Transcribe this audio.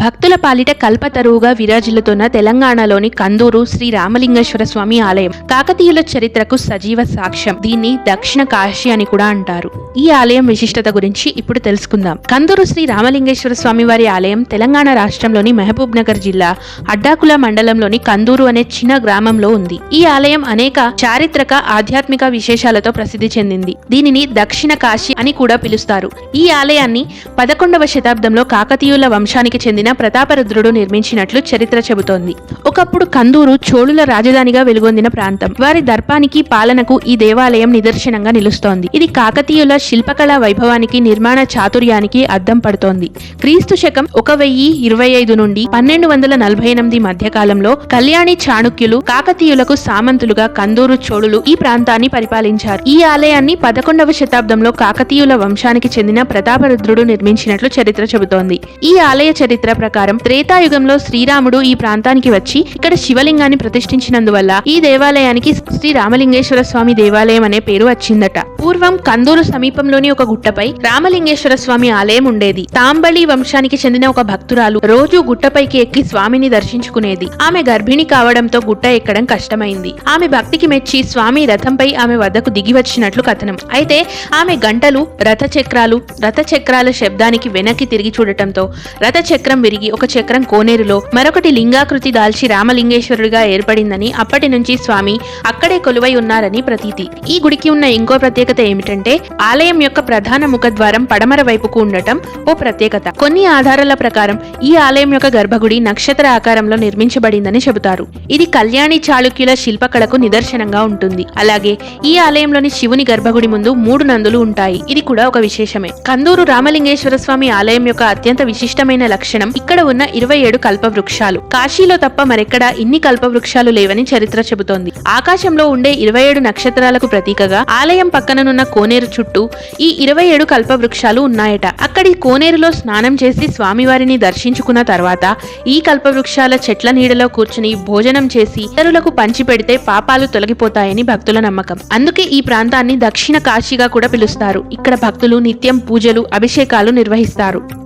భక్తుల పాలిట కల్పతరువుగా విరాజిల్లుతున్న తెలంగాణలోని కందూరు శ్రీ రామలింగేశ్వర స్వామి ఆలయం కాకతీయుల చరిత్రకు సజీవ సాక్ష్యం. దీన్ని దక్షిణ కాశీ అని కూడా అంటారు. ఈ ఆలయం విశిష్టత గురించి ఇప్పుడు తెలుసుకుందాం. కందూరు శ్రీ రామలింగేశ్వర స్వామి వారి ఆలయం తెలంగాణ రాష్ట్రంలోని మహబూబ్ నగర్ జిల్లా అడ్డాకుల మండలంలోని కందూరు అనే చిన్న గ్రామంలో ఉంది. ఈ ఆలయం అనేక చారిత్రక ఆధ్యాత్మిక విశేషాలతో ప్రసిద్ధి చెందింది. దీనిని దక్షిణ కాశీ అని కూడా పిలుస్తారు. ఈ ఆలయాన్ని పదకొండవ శతాబ్దంలో కాకతీయుల వంశానికి చెందిన ప్రతాపరుద్రుడు నిర్మించినట్లు చరిత్ర చెబుతోంది. ఒకప్పుడు కందూరు చోళుల రాజధానిగా వెలుగొందిన ప్రాంతం. వారి దర్పానికి పాలనకు ఈ దేవాలయం నిదర్శనంగా నిలుస్తోంది. ఇది కాకతీయుల శిల్పకళా వైభవానికి నిర్మాణ చాతుర్యానికి అద్దం పడుతోంది. క్రీస్తు శకం ఒక వెయ్యి ఇరవై ఐదు నుండి పన్నెండు వందల నలభై ఎనిమిది మధ్య కాలంలో కళ్యాణి చాణుక్యులు కాకతీయులకు సామంతులుగా కందూరు చోళులు ఈ ప్రాంతాన్ని పరిపాలించారు. ఈ ఆలయాన్ని పదకొండవ శతాబ్దంలో కాకతీయుల వంశానికి చెందిన ప్రతాపరుద్రుడు నిర్మించినట్లు చరిత్ర చెబుతోంది. ఈ ఆలయ చరిత్ర ప్రకారం త్రేతాయుగంలో శ్రీరాముడు ఈ ప్రాంతానికి వచ్చి ఇక్కడ శివలింగాన్ని ప్రతిష్ఠించినందువల్ల ఈ దేవాలయానికి శ్రీ రామలింగేశ్వర స్వామి దేవాలయం అనే పేరు వచ్చిందట. పూర్వం కందూరు సమీపంలోని ఒక గుట్టపై రామలింగేశ్వర స్వామి ఆలయం ఉండేది. తాంబళి వంశానికి చెందిన ఒక భక్తురాలు రోజు గుట్టపైకి ఎక్కి స్వామిని దర్శించుకునేది. ఆమె గర్భిణి కావడంతో గుట్ట ఎక్కడం కష్టమైంది. ఆమె భక్తికి మెచ్చి స్వామి రథంపై ఆమె వద్దకు దిగి వచ్చినట్లు కథనం. అయితే ఆమె గంటలు రథ చక్రాలు రథ చక్రాల శబ్దానికి వెనక్కి తిరిగి చూడటంతో రథ చక్రం విరిగి ఒక చక్రం కోనేరులో మరొకటి లింగాకృతి దాల్చి రామలింగేశ్వరుడిగా ఏర్పడిందని అప్పటి నుంచి స్వామి అక్కడే కొలువై ఉన్నారని ప్రతీతి. ఈ గుడికి ఉన్న ఇంకో ప్రత్యేకత ఏమిటంటే ఆలయం యొక్క ప్రధాన ముఖద్వారం పడమర వైపుకు ఉండటం ఓ ప్రత్యేకత. కొన్ని ఆధారాల ప్రకారం ఈ ఆలయం యొక్క గర్భగుడి నక్షత్ర ఆకారంలో నిర్మించబడిందని చెబుతారు. ఇది కళ్యాణి చాళుక్యుల శిల్పకళకు నిదర్శనంగా ఉంటుంది. అలాగే ఈ ఆలయంలోని శివుని గర్భగుడి ముందు మూడు నందులు ఉంటాయి. ఇది కూడా ఒక విశేషమే. కందూరు రామలింగేశ్వర స్వామి ఆలయం యొక్క అత్యంత విశిష్టమైన లక్షణం ఇక్కడ ఉన్న ఇరవై ఏడు కల్పవృక్షాలు. కాశీలో తప్ప మరెక్కడా ఇన్ని కల్పవృక్షాలు లేవని చరిత్ర చెబుతోంది. ఆకాశంలో ఉండే ఇరవై ఏడు నక్షత్రాలకు ప్రతీకగా ఆలయం పక్కననున్న కోనేరు చుట్టూ ఈ ఇరవై ఏడు కల్పవృక్షాలు ఉన్నాయట. అక్కడి కోనేరులో స్నానం చేసి స్వామివారిని దర్శించుకున్న తర్వాత ఈ కల్పవృక్షాల చెట్ల నీడలో కూర్చుని భోజనం చేసి ఇతరులకు పంచిపెడితే పాపాలు తొలగిపోతాయని భక్తుల నమ్మకం. అందుకే ఈ ప్రాంతాన్ని దక్షిణ కాశీగా కూడా పిలుస్తారు. ఇక్కడ భక్తులు నిత్యం పూజలు అభిషేకాలు నిర్వహిస్తారు.